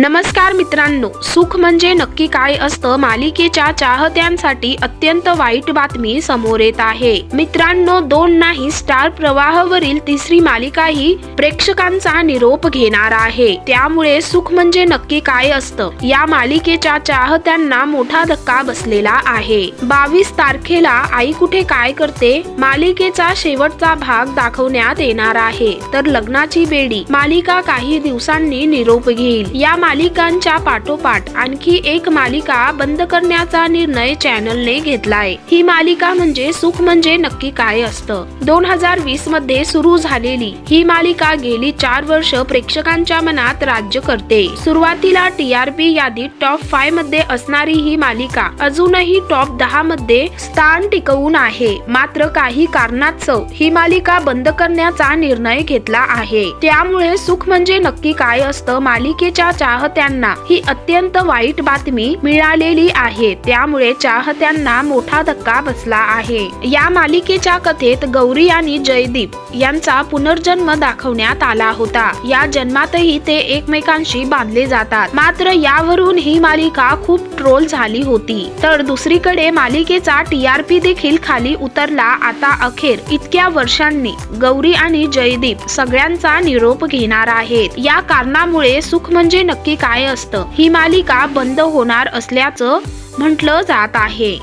नमस्कार मित्रांनो सुख म्हणजे नक्की काय असतं मालिकेच्या चाहत्यांसाठी अत्यंत वाईट बातमी समोर येत आहे. मित्रांनो दोन नाही स्टार प्रवाहावरील तिसरी मालिका ही प्रेक्षकांचा निरोप घेणार आहे. त्यामुळे सुख म्हणजे नक्की काय असतं? या मालिकेच्या चाहत्यांना मोठा धक्का बसलेला आहे. बावीस तारखेला आई कुठे काय करते? मालिकेचा शेवटचा भाग दाखवण्यात येणार आहे. तर लग्नाची बेडी मालिका काही दिवसांनी निरोप घेईल. या मालिकांच्या पाठोपाठ आणखी एक मालिका बंद करण्याचा निर्णय चॅनलने घेतलाय. ही मालिका म्हणजे सुख म्हणजे नक्की काय असतं? दोन हजार वीसमध्ये सुरू झालेली ही मालिका गेली चार वर्ष प्रेक्षकांच्या मनात राज्य करते. सुरुवातीला टीआरपी यादीत टॉप फायमध्ये असणारी ही मालिका अजूनही टॉप दहा मध्ये स्थान टिकवून आहे. मात्र काही कारणास्तव ही मालिका बंद करण्याचा निर्णय घेतला आहे. त्यामुळे सुख म्हणजे नक्की काय असतं? मालिकेच्या चाहत्यांना ही अत्यंत वाईट बातमी मिळालेली आहे. त्यामुळे चाहत्यांना मोठा धक्का बसला आहे. या मालिकेच्या कथेत गौरी आणि जयदीप यांचा पुनर्जन्म दाखवण्यात आला होता. या जन्मातही ते एकमेकांशी बांधले जातात. मात्र यावरून ही मालिका खूप ट्रोल झाली होती. तर दुसरीकडे मालिकेचा टीआरपी देखील खाली उतरला. आता अखेर इतक्या वर्षांनी गौरी आणि जयदीप सगळ्यांचा निरोप घेणार आहेत. या कारणामुळे सुख म्हणजे नक्की काय असतं? ही मालिका बंद होणार असल्याचं म्हटलं जात आहे.